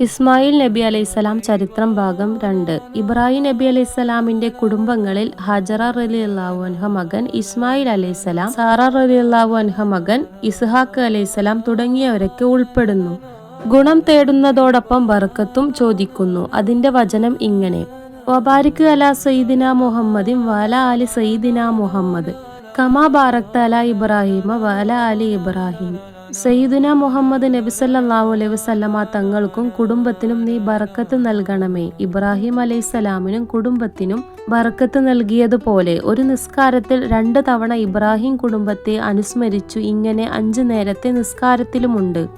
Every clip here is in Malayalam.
ഇസ്മായിൽ നബി അലൈഹിസ്സലാം ചരിത്രം ഭാഗം രണ്ട്. ഇബ്രാഹിം നബി അലൈഹിസ്സലാമിന്റെ കുടുംബങ്ങളിൽ ഹജറ റലി അള്ളാഹു അൻഹ മകൻ ഇസ്മായിൽ അലൈഹിസ്സലാം സാറ റലി അള്ളാഹു അൻഹ മകൻ ഇസ്ഹാഖ് അലൈഹിസ്സലാം തുടങ്ങിയവരൊക്കെ ഉൾപ്പെടുന്നു. ഗുണം തേടുന്നതോടൊപ്പം ബർക്കത്തും ചോദിക്കുന്നു. അതിന്റെ വചനം ഇങ്ങനെ. വബാരിക്ക് അല സയ്യിദിന മുഹമ്മദിൻ വാല അലി സയ്യിദിന മുഹമ്മദ്. കമാ ബാറക്ത അല ഇബ്രാഹിമ വാല അലി ഇബ്രാഹിം. സയ്യിദുന മുഹമ്മദ് നബിസല്ലാഹു അലൈഹി വസല്ലമ തങ്ങൾക്കും കുടുംബത്തിനും നീ ബറക്കത്ത് നൽകണമേ. ഇബ്രാഹിം അലൈഹിസ്സലാമിനും കുടുംബത്തിനും ബറക്കത്ത് നൽകിയതുപോലെ ഒരു നിസ്കാരത്തിൽ രണ്ട് തവണ ഇബ്രാഹിം കുടുംബത്തെ അനുസ്മരിച്ചു ഇങ്ങനെ അഞ്ചു നേരത്തെ നിസ്കാരത്തിലുമുണ്ട്.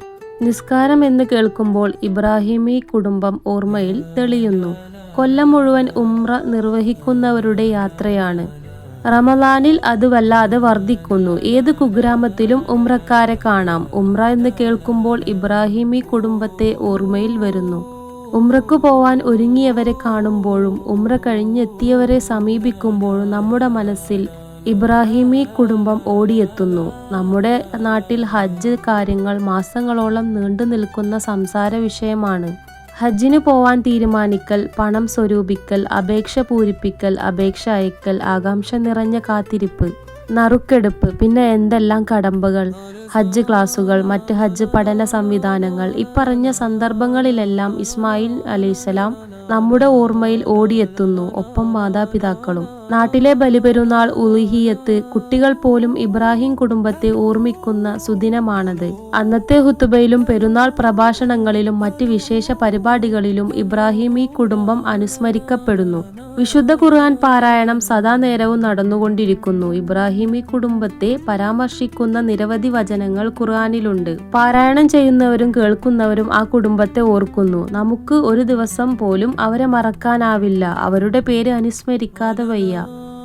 നിസ്കാരം എന്ന് കേൾക്കുമ്പോൾ ഇബ്രാഹിമി കുടുംബം ഓർമ്മയിൽ തെളിയുന്നു. കൊല്ലം മുഴുവൻ ഉംറ നിർവഹിക്കുന്നവരുടെ യാത്രയാണ്. റമലാനിൽ അത് വല്ലാതെ വർദ്ധിക്കുന്നു ഏത് കുഗ്രാമത്തിലും ഉംറക്കാരെ കാണാം. ഉംറ എന്ന് കേൾക്കുമ്പോൾ ഇബ്രാഹിമി കുടുംബത്തെ ഓർമ്മയിൽ വരുന്നു. ഉംറക്ക് പോവാൻ ഒരുങ്ങിയവരെ കാണുമ്പോഴും ഉംറ കഴിഞ്ഞെത്തിയവരെ സമീപിക്കുമ്പോഴും നമ്മുടെ മനസ്സിൽ ഇബ്രാഹിമി കുടുംബം ഓടിയെത്തുന്നു. നമ്മുടെ നാട്ടിൽ ഹജ്ജ് കാര്യങ്ങൾ മാസങ്ങളോളം നീണ്ടു നിൽക്കുന്ന സംസാര വിഷയമാണ്. ഹജ്ജിന് പോവാൻ തീരുമാനിക്കൽ പണം സ്വരൂപിക്കൽ അപേക്ഷ പൂരിപ്പിക്കൽ അപേക്ഷ അയക്കൽ ആകാംക്ഷ നിറഞ്ഞ കാത്തിരിപ്പ് നറുക്കെടുപ്പ് പിന്നെ എന്തെല്ലാം കടമ്പകൾ ഹജ്ജ് ക്ലാസുകൾ മറ്റ് ഹജ്ജ് പഠന സംവിധാനങ്ങൾ ഇപ്പറഞ്ഞ സന്ദർഭങ്ങളിലെല്ലാം ഇസ്മായിൽ അലൈഹിസ്സലാം നമ്മുടെ ഓർമ്മയിൽ ഓടിയെത്തുന്നു ഒപ്പം മാതാപിതാക്കളും. നാട്ടിലെ ബലിപെരുന്നാൾ ഉലുഹിയത്ത് കുട്ടികൾ പോലും ഇബ്രാഹിം കുടുംബത്തെ ഓർമ്മിക്കുന്ന സുദിനമാണത്. അന്നത്തെ ഹുത്തുബയിലും പെരുന്നാൾ പ്രഭാഷണങ്ങളിലും മറ്റ് വിശേഷ പരിപാടികളിലും ഇബ്രാഹിമി കുടുംബം അനുസ്മരിക്കപ്പെടുന്നു. വിശുദ്ധ ഖുർആൻ പാരായണം സദാ നേരവും നടന്നുകൊണ്ടിരിക്കുന്നു. ഇബ്രാഹിമി കുടുംബത്തെ പരാമർശിക്കുന്ന നിരവധി വചനങ്ങൾ ഖുർആാനിലുണ്ട്. പാരായണം ചെയ്യുന്നവരും കേൾക്കുന്നവരും ആ കുടുംബത്തെ ഓർക്കുന്നു. നമുക്ക് ഒരു ദിവസം പോലും അവരെ മറക്കാനാവില്ല. അവരുടെ പേര് അനുസ്മരിക്കാതെ വയ്യ.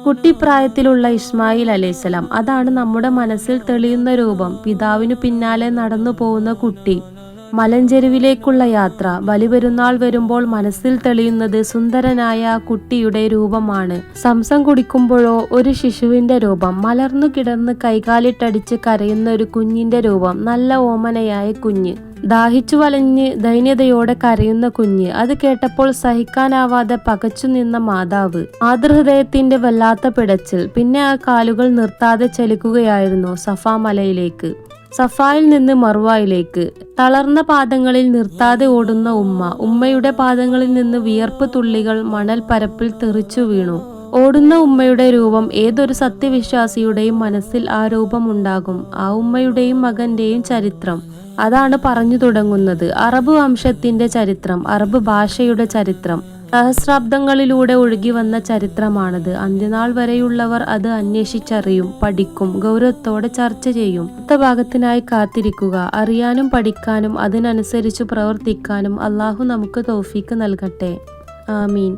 കുട്ടിപ്രായത്തിലുള്ള ഇസ്മായിൽ അലൈഹിസ്സലാം. അതാണ് നമ്മുടെ മനസ്സിൽ തെളിയുന്ന രൂപം. പിതാവിനു പിന്നാലെ നടന്നു പോകുന്ന കുട്ടി. മലഞ്ചെരുവിലേക്കുള്ള യാത്ര ബലിപെരുന്നാൾ വരുമ്പോൾ മനസ്സിൽ തെളിയുന്നത് സുന്ദരനായ കുട്ടിയുടെ രൂപമാണ്. സംസം കുടിക്കുമ്പോഴോ ഒരു ശിശുവിന്റെ രൂപം മലർന്നു കിടന്ന് കൈകാലിട്ടടിച്ച് കരയുന്ന ഒരു കുഞ്ഞിന്റെ രൂപം നല്ല ഓമനയായ കുഞ്ഞ്. ദാഹിച്ചു വലഞ്ഞ് ദൈന്യതയോടെ കരയുന്ന കുഞ്ഞ് അത് കേട്ടപ്പോൾ സഹിക്കാനാവാതെ പകച്ചു നിന്ന മാതാവ്. മാതൃഹൃദയത്തിന്റെ വല്ലാത്ത പിടച്ചിൽ പിന്നെ ആ കാലുകൾ നിർത്താതെ ചലിക്കുകയായിരുന്നു സഫാ മലയിലേക്ക് സഫായിൽ നിന്ന് മറുവായിലേക്ക് തളർന്ന പാദങ്ങളിൽ നിർത്താതെ ഓടുന്ന ഉമ്മ ഉമ്മയുടെ പാദങ്ങളിൽ നിന്ന് വിയർപ്പ് തുള്ളികൾ മണൽ പരപ്പിൽ തെറിച്ചു വീണു. ഓടുന്ന ഉമ്മയുടെ രൂപം ഏതൊരു സത്യവിശ്വാസിയുടെയും മനസ്സിൽ ആ രൂപമുണ്ടാകും ആ ഉമ്മയുടെയും മകന്റെയും ചരിത്രം. അതാണ് പറഞ്ഞു തുടങ്ങുന്നത്. അറബ് വംശത്തിന്റെ ചരിത്രം അറബ് ഭാഷയുടെ ചരിത്രം. സഹസ്രാബ്ദങ്ങളിലൂടെ ഒഴുകി വന്ന ചരിത്രമാണത്. അന്ത്യനാൾ വരെയുള്ളവർ അത് അന്വേഷിച്ചറിയും പഠിക്കും ഗൗരവത്തോടെ ചർച്ച ചെയ്യും. അടുത്ത ഭാഗത്തിനായി കാത്തിരിക്കുക. അറിയാനും പഠിക്കാനും അതിനനുസരിച്ച് പ്രവർത്തിക്കാനും അള്ളാഹു നമുക്ക് തോഫീക്ക് നൽകട്ടെ. ആമീൻ.